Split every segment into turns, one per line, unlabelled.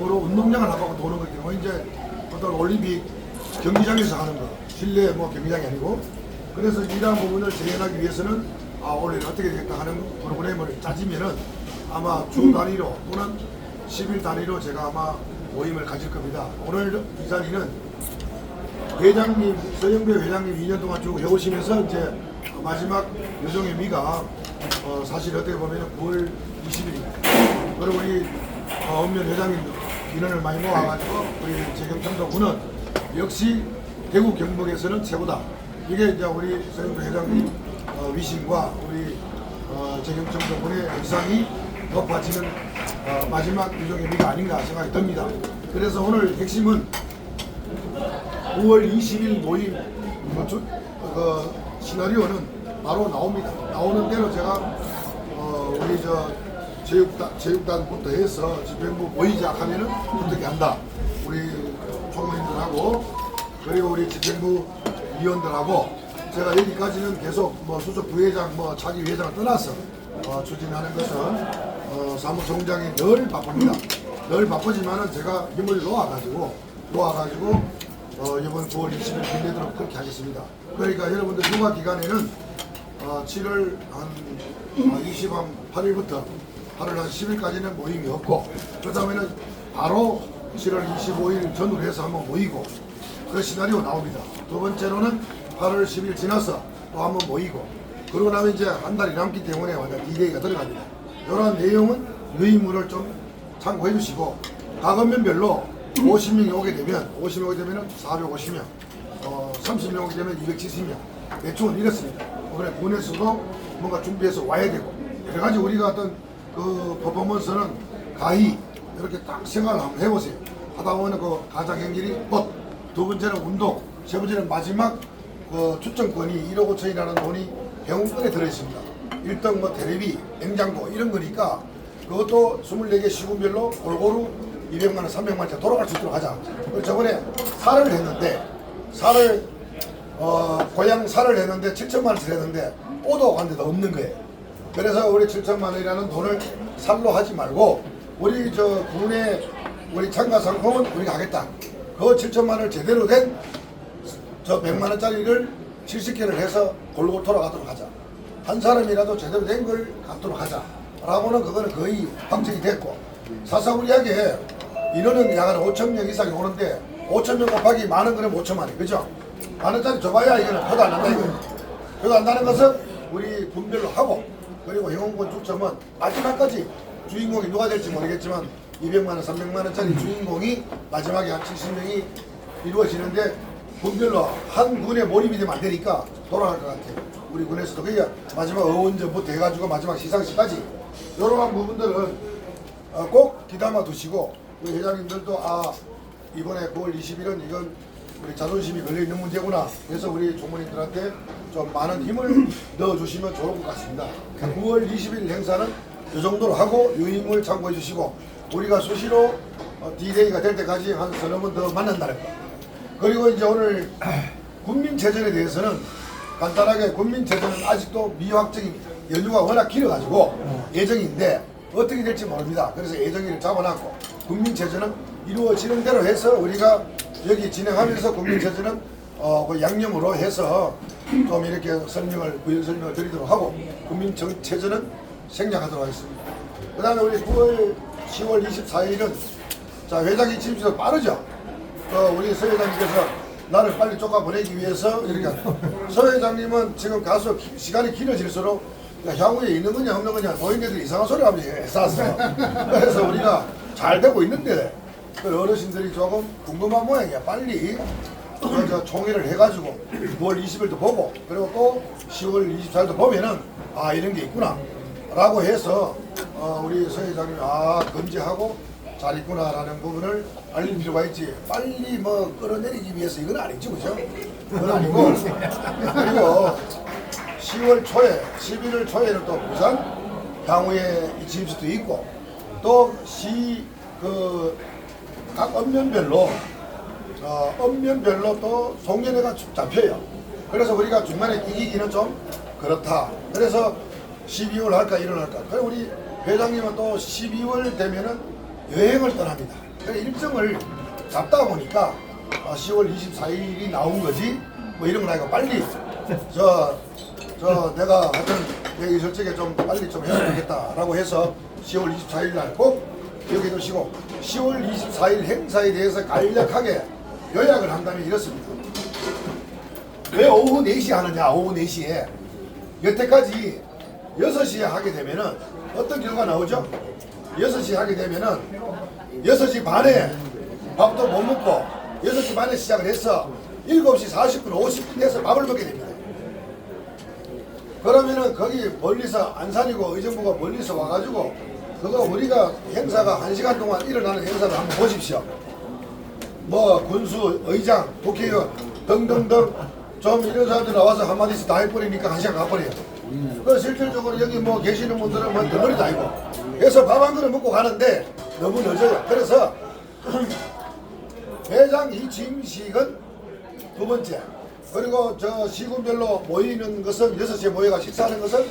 전체적으로 운동량을 하고 도는 거기 때문에 이제 어떤 올림픽 경기장에서 하는 거 실내 뭐 경기장이 아니고 그래서 이러한 부분을 재현하기 위해서는 아 올해 어떻게 되겠다 하는 프로그램을 짜지면은 아마 주 단위로 또는 10일 단위로 제가 아마 모임을 가질 겁니다. 오늘 이 자리는 회장님, 서영배 회장님 2년 동안 쭉 해오시면서 이제 마지막 요정의 미가 어, 사실 어떻게 보면 9월 20일입니다. 그리고 우리 어, 엄면 회장님도 인원을 많이 모아가지고 우리 재경청도 군은 역시 대구 경북에서는 최고다. 이게 이제 우리 서영배 회장님 어, 위신과 우리 어, 재경청도 군의 의상이 높아지는 어, 마지막 요정의 미가 아닌가 생각이 듭니다. 그래서 오늘 핵심은 9월 20일 모임 뭐 주- 그 시나리오는 바로 나옵니다. 나오는 대로 제가 어, 우리 저 체육단 체육단부터 해서 집행부 모이자 하면은 어떻게 한다. 우리 총무님들하고 그리고 우리 집행부 위원들하고 제가 여기까지는 계속 뭐 수석 부회장 뭐 차기 회장을 떠나서 어, 추진하는 것은 어, 사무총장이 늘 바쁩니다. 늘 바쁘지만은 제가 힘을 놓아가지고 놓아가지고 어, 이번 9월 20일 빌리도록 그렇게 하겠습니다. 그러니까 여러분들 휴가 기간에는 어, 7월 한 28일부터 8월 한 10일까지는 모임이 없고 그 다음에는 바로 7월 25일 전후로 해서 한번 모이고 그 시나리오 나옵니다. 두 번째로는 8월 10일 지나서 또 한번 모이고 그러고 나면 이제 한 달이 남기 때문에 완전 디데이가 들어갑니다. 이러한 내용은 유의물을 좀 참고해 주시고 각 언면별로 50명이 오게 되면 50명 오게 되면 450명 어, 30명 오게 되면 270명 대충은 이렇습니다. 그래 군에서도 뭔가 준비해서 와야 되고 여러 가지 우리가 어떤 그 퍼포먼스는 가히 이렇게 딱 생각을 한번 해보세요. 하다 보면 그 가장 행길이 꽃, 두 번째는 운동, 세 번째는 마지막 그 출전권이 1억 5천이라는 돈이 병원권에 들어있습니다. 1등 뭐 테레비, 냉장고 이런 거니까 그것도 24개 시군별로 골고루 200만 원, 300만 원짜리 돌아갈 수 있도록 하자. 그리고 저번에 살을 했는데 살을 어, 고향 살을 했는데 7천만 원씩 했는데 오도 간 데도 없는 거예요. 그래서 우리 7천만 원이라는 돈을 살로 하지 말고 우리 저 군의 우리 참가 상품은 우리가 하겠다. 그 7천만 원을 제대로 된 저 100만 원짜리를 70개를 해서 골고루 돌아가도록 하자. 한 사람이라도 제대로 된 걸 갖도록 하자. 라고는 그거는 거의 확정이 됐고 사사구리하게 인원은 약 5천 명 이상이 오는데 5천 명 곱하기 많은 거는 5천만 원 그죠? 만 원짜리 줘봐야 이거는 표도 안 난다 이거 표도 안 나는 것은 우리 분별로 하고 그리고 영웅권 추첨은 마지막까지 주인공이 누가 될지 모르겠지만 200만 원, 300만 원짜리 주인공이 마지막에 한 70명이 이루어지는데 분별로 한 군에 몰입이 되면 안 되니까 돌아갈 것 같아요. 우리 군에서도 그게 마지막 어원전부터 해가지고 마지막 시상식까지 이러한 부분들은 어, 꼭 귀담아 두시고 우리 회장님들도 아 이번에 9월 20일은 이건 우리 자존심이 걸려 있는 문제구나. 그래서 우리 종무님들한테 좀 많은 힘을 넣어주시면 좋을 것 같습니다. 9월 20일 행사는 이 정도로 하고 유임을 참고해 주시고 우리가 수시로 어, D-Day가 될 때까지 한 서너 번 더 만난다는 거. 그리고 이제 오늘 국민체전에 대해서는 간단하게 국민체전은 아직도 미확정입니다. 연휴가 워낙 길어가지고 예정인데 어떻게 될지 모릅니다. 그래서 예정일을 잡아놨고 국민체전은 이루어지는 대로 해서 우리가 여기 진행하면서 국민체전은 어, 그 양념으로 해서 좀 이렇게 설명을 부연 설명을 드리도록 하고 국민체전은 생략하도록 하겠습니다. 그 다음에 우리 9월 10월 24일은 자 회장이 지금부터 빠르죠. 어, 우리 서 회장님께서 나를 빨리 쫓아 보내기 위해서 이렇게 서 회장님은 지금 가서 기- 시간이 길어질수록 야, 향후에 있는 거냐 없는 거냐 노인네들이 이상한 소리 하면서 했었어. 그래서 우리가 잘 되고 있는데 그 어르신들이 조금 궁금한 모양이야. 빨리 저, 저 총회를 해가지고 9월 20일도 보고 그리고 또 10월 24일도 보면은 아 이런 게 있구나 라고 해서 어, 우리 서 회장님이 아 금지하고 잘 있구나라는 부분을 알릴 필요가 있지. 빨리 뭐 끌어내리기 위해서 이건 아니지, 그죠? 그건 아니고. 그리고 10월 초에, 11월 초에는 또 부산 향후에 이 집수도 있고 또 시그 각 언면별로 어, 언면별로 또 송년회가 쭉 잡혀요. 그래서 우리가 중간에 이기기는 좀 그렇다. 그래서 12월 할까 1월 할까. 그리고 우리 회장님은 또 12월 되면은 여행을 떠납니다. 그 일정을 잡다 보니까 어, 10월 24일이 나온 거지 뭐 이런 건 아니고 빨리 저, 저 내가 하여튼 내가 이 솔직히 좀 빨리 좀 해야 되겠다라고 해서 10월 24일 날꼭 기억해 두시고 10월 24일 행사에 대해서 간략하게 요약을 한다면 이렇습니다. 왜 오후 4시에 하느냐 오후 4시에 여태까지 6시에 하게 되면은 어떤 결과가 나오죠? 6시에 하게 되면은 6시 반에 밥도 못 먹고 6시 반에 시작을 해서 7시 40분 50분 돼서 밥을 먹게 됩니다. 그러면은 거기 멀리서 안산이고 의정부가 멀리서 와가지고 그거 우리가 행사가 1시간 동안 일어나는 행사를 한번 보십시오. 뭐 군수, 의장, 국회의원 등등등 좀 이런 사람들 나와서 한마디씩 다 해버리니까 한 시간 가버려요. 그 실질적으로 여기 뭐 계시는 분들은 뭐 덩어리도 아니고 그래서 밥 한 그릇 먹고 가는데 너무 늦어요. 그래서 회장 이 짐식은 두 번째 그리고 저 시군별로 모이는 것은 6시에 모여가 식사하는 것은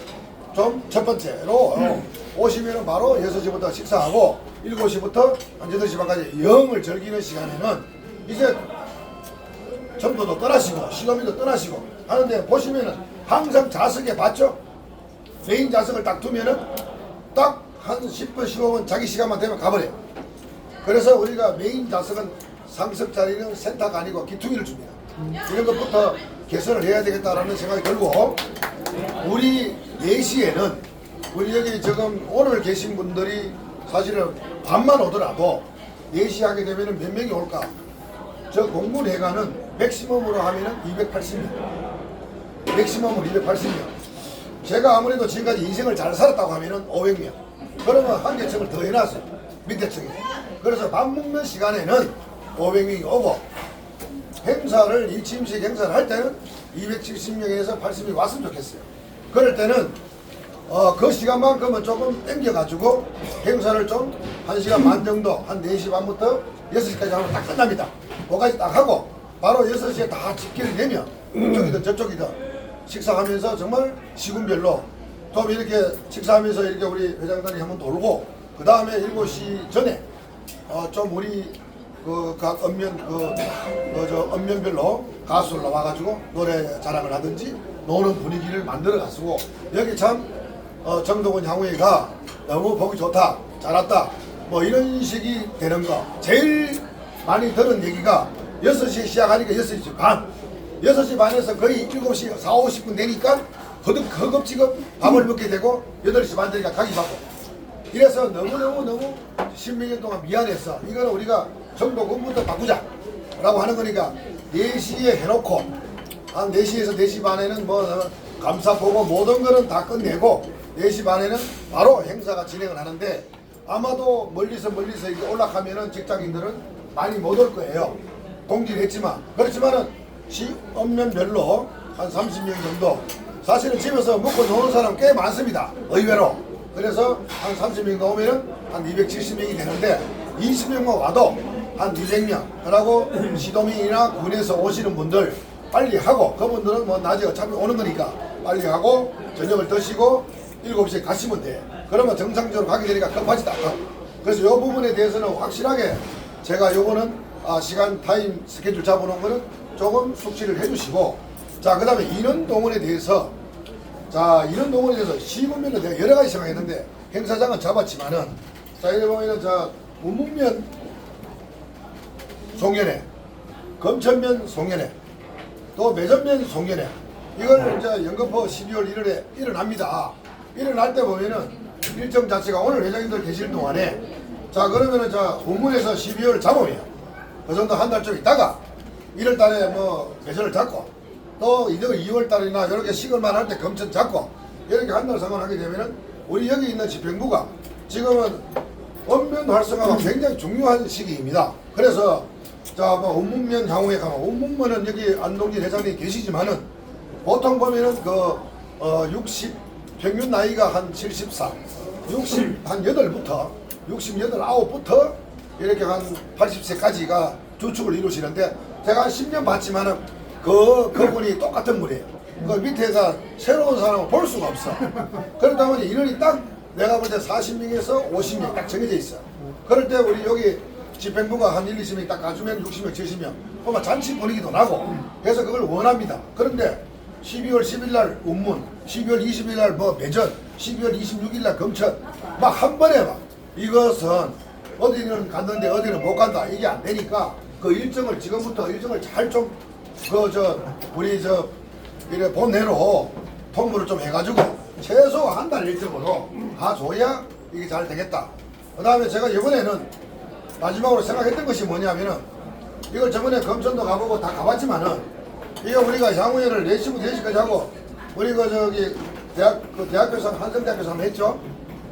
좀첫 번째로 어, 오시면은 바로 6시부터 식사하고 7시부터 한 8시 반까지 영을 즐기는 시간에는 이제 정도도 떠나시고 시도미도 떠나시고 하는데 보시면은 항상 좌석에 봤죠? 메인 좌석을 딱 두면은 딱 한 10분 15분 자기 시간만 되면 가버려요. 그래서 우리가 메인 좌석은 상석 자리는 센터가 아니고 기퉁이를 줍니다. 이런 것부터 개선을 해야 되겠다라는 생각이 들고 우리 4시에는 우리 여기 지금 오늘 계신 분들이 사실은 반만 오더라도 4시 하게 되면 몇 명이 올까? 저 공군회관은 맥시멈으로 하면은 280명. 맥시멈으로 280명. 제가 아무래도 지금까지 인생을 잘 살았다고 하면은 500명. 그러면 한 개층을 더 해놨어요. 밑에 층에. 그래서 밥 먹는 시간에는 500명이 오고 행사를 이 침식 행사를 할 때는 270명에서 80명이 왔으면 좋겠어요. 그럴 때는 어, 그 시간만큼은 조금 땡겨가지고 행사를 좀 1시간 반 정도 한 4시 반부터 6시까지 하면 딱 끝납니다. 그거까지 딱 하고 바로 6시에 다 집결이 되면 이쪽이든 저쪽이든 식사하면서 정말 시군별로 좀 이렇게 식사하면서 이렇게 우리 회장단이 한번 돌고 그 다음에 7시 전에 어, 좀 우리 그각 언면 그저 언면별로 가수를 나와가지고 노래 자랑을 하든지 노는 분위기를 만들어 가지고 여기 참 어, 정동원 향후회가 너무 보기 좋다 잘 왔다 뭐 이런 식이 되는 거 제일 많이 들은 얘기가 6시에 시작하니까 6시 반 6시 반에서 거의 7시 4, 50분 되니까 허겁, 허겁지겁 밥을 먹게 되고 8시 반 되니까 가기 바빠 이래서 너무너무너무 십몇 년 동안 미안했어. 이거는 우리가 정도 공부부터 바꾸자. 라고 하는 거니까 4시에 해놓고 한 4시에서 4시 반에는 뭐 어, 감사 보고 모든 거는 다 끝내고 4시 반에는 바로 행사가 진행을 하는데 아마도 멀리서 멀리서 이렇게 올라가면은 직장인들은 많이 못 올 거예요. 동기를 했지만 그렇지만은 시 업면별로 한 30명 정도 사실은 집에서 먹고 노는 사람 꽤 많습니다. 의외로. 그래서 한 30명 나오면은 한 270명이 되는데 20명만 와도 한 200명. 그러고 시도민이나 군에서 오시는 분들 빨리 하고 그분들은 뭐 낮에 어차피 오는 거니까 빨리 하고 저녁을 드시고 7시에 가시면 돼. 그러면 정상적으로 가게 되니까 급하지도 않고. 그래서 이 부분에 대해서는 확실하게 제가 요거는 아, 시간 타임 스케줄 잡아놓은 거는 조금 숙지를 해주시고 자그 다음에 인원 동원에 대해서 자 이런 동원에 대해서 시군면은 내가 여러 가지 생각했는데 행사장은 잡았지만은 자 여기 보면은 자 문문면 송년회. 검천면 송년회. 또 매전면 송년회. 이걸 이제 연거포 12월 1일에 일어납니다. 일어날 때 보면은 일정 자체가 오늘 회장님들 계실 동안에 자 그러면은 자 우문에서 12월 잡으면 그 정도 한 달 좀 있다가 1월 달에 뭐 매전을 잡고 또 2월 달이나 이렇게 시골만 할 때 검천 잡고 이렇게 한 달 상관하게 되면은 우리 여기 있는 집행부가 지금은 언면 활성화가 굉장히 중요한 시기입니다. 그래서 자 뭐 온문면 향후에 가면 온문면은 여기 안동진 회장님이 계시지만은 보통 보면은 그60 평균 나이가 한 74, 60 한 8부터 68, 9부터 이렇게 한 80세까지가 주축을 이루시는데 제가 한 10년 봤지만은 그 그분이 똑같은 분이에요. 그 밑에가 새로운 사람을 볼 수가 없어. 그러다 보니 인원이 딱 내가 볼 때 40명에서 50명 딱 정해져 있어. 그럴 때 우리 여기 집행부가 한 1, 20명 딱 가주면 60명, 70명. 그러면 잔치 분위기도 나고. 그래서 그걸 원합니다. 그런데 12월 10일 날 운문, 12월 20일 날뭐 배전, 12월 26일 날 검천. 막 한 번에 막 이것은 어디는 갔는데 어디는 못 간다. 이게 안 되니까 그 일정을 지금부터 일정을 잘 좀 그 저 우리 저 이래 본내로 통보를 좀 해가지고 최소 한 달 일정으로 가줘야 이게 잘 되겠다. 그 다음에 제가 이번에는 마지막으로 생각했던 것이 뭐냐면은 이걸 저번에 검천도 가보고 다 가봤지만은 이게 우리가 향후회를 4시부터 4시까지 하고 우리 그 저기 대학 그 대학교에서 한성대학교에서 한번 했죠.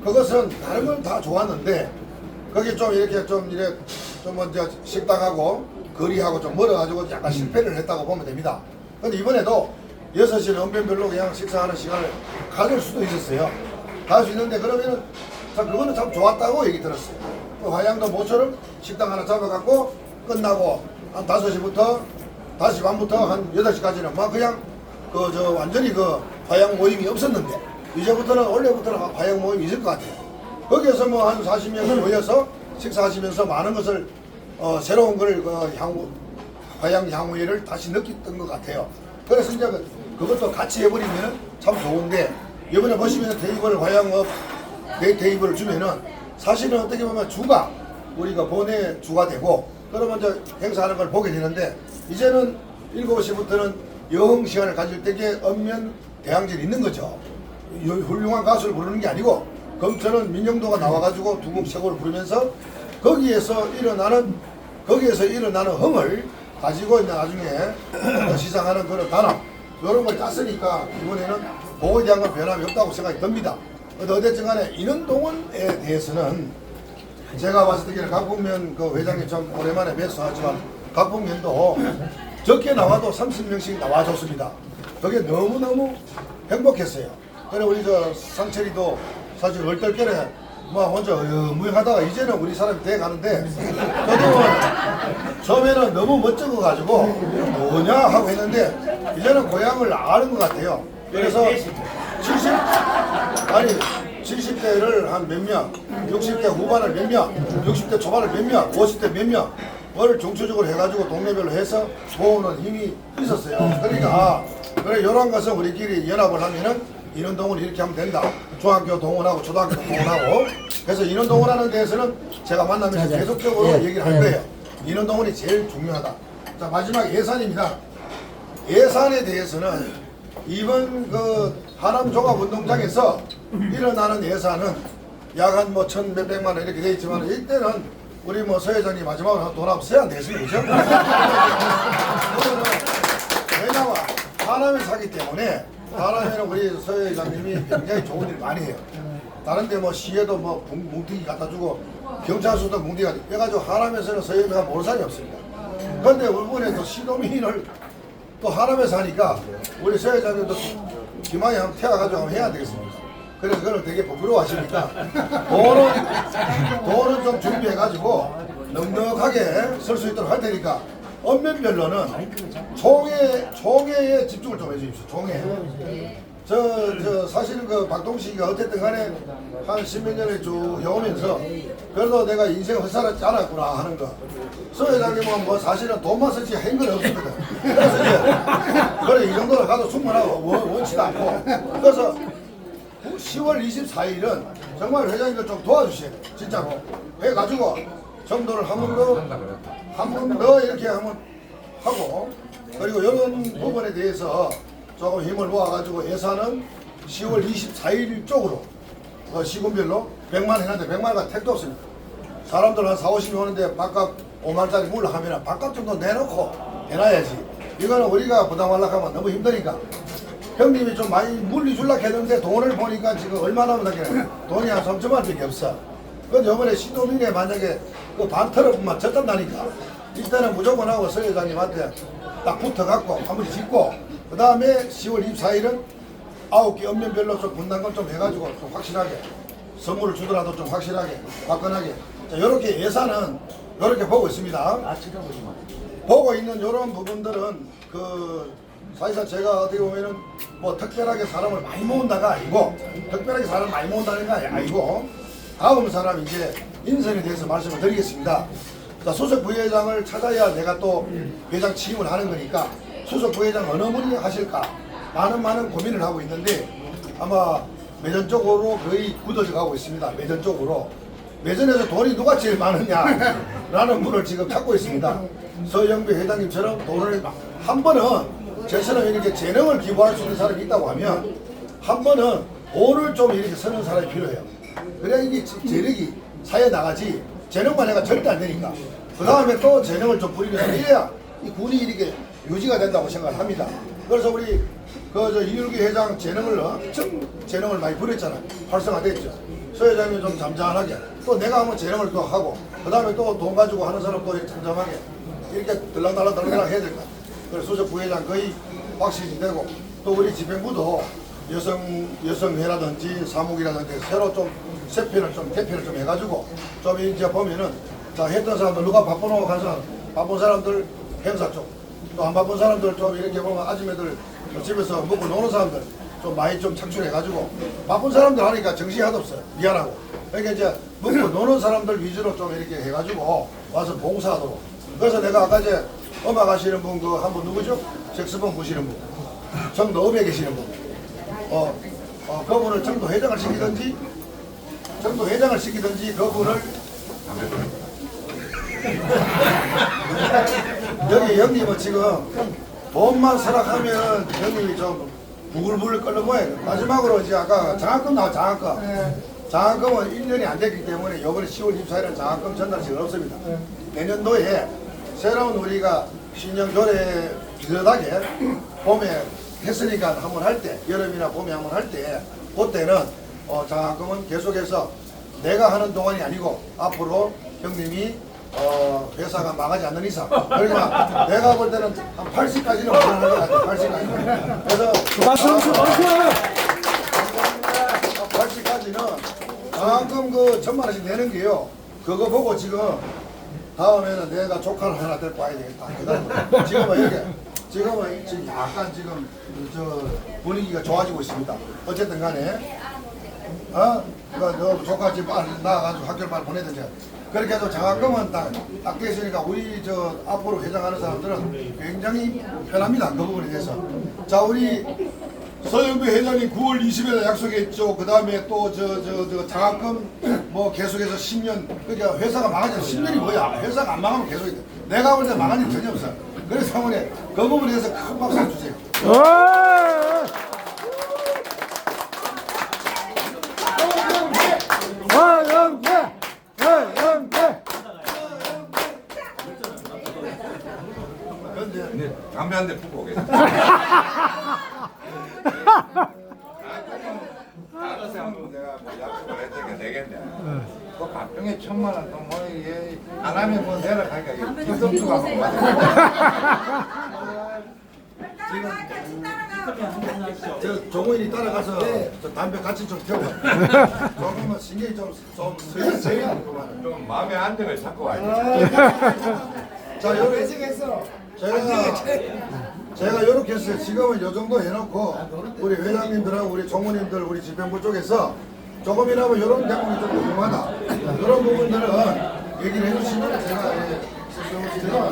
그것은 다른 건 다 좋았는데 거기 좀 이렇게 좀 이래 좀 먼저 식당하고 거리하고 좀 멀어가지고 약간 실패를 했다고 보면 됩니다. 근데 이번에도 6시는 언변별로 그냥 식사하는 시간을 가질 수도 있었어요. 갈 수 있는데 그러면은 참 그거는 참 좋았다고 얘기 들었어요. 또 화양도 모처럼 식당 하나 잡아갖고 끝나고 한 5시부터 5시 반부터 한 8시까지는 막 그냥 그 저 완전히 그 화양 모임이 없었는데 이제부터는 원래부터는 화양 모임이 있을 것 같아요. 거기에서 뭐 한 40명이 모여서 식사하시면서 많은 것을 어, 새로운 걸 그 향후 화양 향후회를 다시 느꼈던 것 같아요. 그래서 이제 그- 그것도 같이 해버리면 참 좋은데 이번에 보시면 테이블 화양업 네 테이블을 주면은 사실은 어떻게 보면 주가 우리가 본의 주가 되고 그러면 이제 행사하는 걸 보게 되는데 이제는 7시부터는 여흥 시간을 가질 때에 엄면 대항질이 있는 거죠. 요- 훌륭한 가수를 부르는 게 아니고 검천은 민영도가 나와가지고 두 곡 세 곡을 부르면서 거기에서 일어나는 거기에서 일어나는 흥을 가지고 이제 나중에 시상하는 그런 단합 이런 걸 짰으니까 이번에는 그거에 대한 건 변함이 없다고 생각이 듭니다. 어쨌든 간에 인원동원에 대해서는 제가 봤을 때는 각국면 그 회장님 좀 오랜만에 뵈서 하지만 각국면도 적게 나와도 30명씩 나와줬습니다. 그게 너무너무 행복했어요. 그래 우리 저 상철이도 사실 얼떨결에 뭐 혼자 무행하다가 이제는 우리 사람이 돼 가는데 저도 처음에는 너무 멋쩍어 가지고 뭐냐 하고 했는데 이제는 고향을 아는 것 같아요. 그래서 70 아니 70대를 한 몇 명, 60대 후반을 몇 명, 60대 초반을 몇 명, 50대 몇 명, 을 중추적으로 해가지고 동네별로 해서 모으는 힘이 있었어요. 그러니까 아, 그래 이런 것은 우리끼리 연합을 하면은 인원 동원 이렇게 하면 된다. 중학교 동원하고 초등학교 동원하고 그래서 인원 동원하는 데에서는 제가 만나면서 계속적으로 얘기를 할 거예요. 인원 동원이 제일 중요하다. 자 마지막 예산입니다. 예산에 대해서는 이번 그 하남 종합운동장에서 일어나는 예산은 약 한 뭐 천 몇백만 원 이렇게 돼 있지만 이때는 우리 뭐 서 회장님 마지막으로 돈 써야 안 되겠습니까? 그죠? 왜냐면 하남에 사기 때문에 하남에는 우리 서 회장님이 굉장히 좋은 일 많이 해요. 다른 데 뭐 시에도 뭐 뭉- 뭉티기 갖다 주고 경찰서도 뭉티기 해가지고 하남에서는 서 회장가 모를 사람이 없습니다. 그런데 또 시도민을 또 하남에 사니까 우리 서 회장님도 기망이 한번 태워가지고 한번 해야 되겠습니다. 그래서 그걸 되게 부끄러워하시니까 돈은 돈은 좀 준비해가지고 넉넉하게 설수 있도록 할 테니까 언면별로는 총회 총회에 집중을 좀 해주십시오. 총회. 저, 저, 사실은 그 박동식이가 어쨌든 간에 한 십몇 년을 쭉 해오면서 그래도 내가 인생 헛살았지 않았구나 하는 거. 서 회장님은 뭐 사실은 돈만 쓰지 한건 없었거든. 그래서 이제, 그래, 이 정도로 가도 충분하고 원, 원치도 않고. 그래서 10월 24일은 정말 회장님들 좀 도와주셔야 돼요. 진짜로. 해가지고 정도를 한 번 더, 한 번 더 이렇게 한번 하고, 그리고 이런 부분에 대해서 조금 힘을 모아가지고 예산은 10월 24일 쪽으로 어, 시군별로 100만 해놨는데 100만가 택도 없습니다. 사람들 한 4, 50명 오는데 밥값 5만짜리 물러 하면 밥값 정도 내놓고 해놔야지. 이거는 우리가 부담하려고 하면 너무 힘드니까. 형님이 좀 많이 물리 줄라 했는데 돈을 보니까 지금 얼마나 나게 돈이 한 3천만 원밖에 없어. 근데 이번에 시도민에 만약에 그 반터럽만 졌단다니까 이때는 무조건 하고 서 회장님한테 딱 붙어갖고 한번 짓고 그 다음에 10월 24일은 아홉 개 언면별로 좀 분담금 좀 해가지고 좀 확실하게 선물을 주더라도 좀 확실하게 화끈하게 자 이렇게 예산은 이렇게 보고 있습니다. 보고 있는 이런 부분들은 그 사실상 제가 어떻게 보면은 뭐 특별하게 사람을 많이 모은다가 아니고 특별하게 사람을 많이 모은다는 게 아니고 다음 사람 이제 인선에 대해서 말씀을 드리겠습니다. 자, 수석 부회장을 찾아야 내가 또 회장 취임을 하는 거니까 수석 부회장 어느 분이 하실까 많은 많은 고민을 하고 있는데 아마 매전 쪽으로 거의 굳어져 가고 있습니다. 매전 쪽으로 매전에서 돈이 누가 제일 많으냐라는 분을 지금 찾고 있습니다. 서영배 회장님처럼 돈을 한 번은 저처럼 이렇게 재능을 기부할 수 있는 사람이 있다고 하면 한 번은 돈을 좀 이렇게 쓰는 사람이 필요해요. 그래야 이게 재- 재력이 사회 나가지 재능만 해가 절대 안 되니까 그 다음에 또 재능을 좀 부리면서 이래야 이 군이 이렇게 유지가 된다고 생각을 합니다. 그래서 우리 그저 이율기 회장 재능을 엄청 재능을 많이 부렸잖아요. 활성화됐죠. 서 회장님 좀 잠잠하게 또 내가 한번 재능을 또 하고 그 다음에 또 돈 가지고 하는 사람 또 이렇게 잠잠하게 이렇게 들락달락 들락달락 해야 될 것 같아요. 그래서 수석 부회장 거의 확실히 되고 또 우리 집행부도 여성 여성회라든지 사무이라든지 새로 좀 세편을 좀 개편을 좀 해가지고 좀 이제 보면은 자 했던 사람들 누가 바쁘노 가서 바쁜 사람들 행사 쪽 또 안 바쁜 사람들 좀 이렇게 보면 아줌매들 집에서 먹고 노는 사람들 좀 많이 좀 착출해가지고 바쁜 사람들 하니까 정신이 하도 없어요. 미안하고. 그러니까 이제 먹고 노는 사람들 위주로 좀 이렇게 해가지고 와서 봉사하도록. 그래서 내가 아까 이제 음악 하시는 분 그 한 분 누구죠? 잭스폰 보시는 분. 정도 읍에 계시는 분. 어, 어, 그분을 정도 회장을 시키든지 정도 회장을 시키든지 그분을 여기 형님은 지금 돈만 설악하면 형님이 좀 부글부글 끓는 모양이에요. 마지막으로 이제 아까 장학금 나와 장학금. 장학금은 1년이 안 됐기 때문에 이번에 10월 24일은 장학금 전달식은 없습니다. 내년도에 새로운 우리가 신령 조례 비슷하게 봄에 했으니까 한번 할 때, 여름이나 봄에 한번 할 때, 그때는 어, 장학금은 계속해서 내가 하는 동안이 아니고 앞으로 형님이 어, 회사가 망하지 않는 이상. 그러니까 내가 볼 때는 한 80까지는 불안할 것 같아요. 80까지 그래서
박수 좀 박수!
80까지는 장학금 그 천만 원씩 내는 게요. 그거 보고 지금 다음에는 내가 조카를 하나 데리고 와야 되겠다. 그다음에 지금은 이렇게 지금은 지금 약간 지금 저 분위기가 좋아지고 있습니다. 어쨌든 간에 어? 그러니까 너 조카 집 빨리 나가가지고 학교를 보내든지 그렇게 해도 장학금은 딱, 딱 됐으니까 우리 저 앞으로 회장하는 사람들은 굉장히 편합니다 그 부분에 대해서. 자 우리 서영배 회장님 9월 20일에 약속했죠. 그 다음에 또 저 저 저 장학금 뭐 계속해서 10년 그러니까 회사가 망하지 10년이 뭐야? 회사가 안 망하면 계속 돼 내가 볼 때 망한 일 전혀 없어 그래서 사모님 그 부분에 대해서 큰 박수 주세요
화영태! 화영태!
그런데
담배 한대 피고 오겠습니다. 따라서 한번 내가 뭐 약속을 했으니까 내겠네. 그 박병에 천만 원, 또뭐 이게 안 하면 뭐 내려가니까 이게 김성주가 한번 맞아.
저 종호인이 따라가서 저 담배 같이 좀 태우고 조금만 신경이 좀좀 쓰여야 하구만
좀 마음의 안정을 찾고 와야지.
자 요렇게 제가 제가 요렇게 했어요 지금은 요 정도 해놓고 우리 회장님들하고 우리 종무님들 우리 집행부 쪽에서 조금이라도 요런 대목이 좀 궁금하다 그런 부분들은 얘기를 해주시면 제가 예, 제가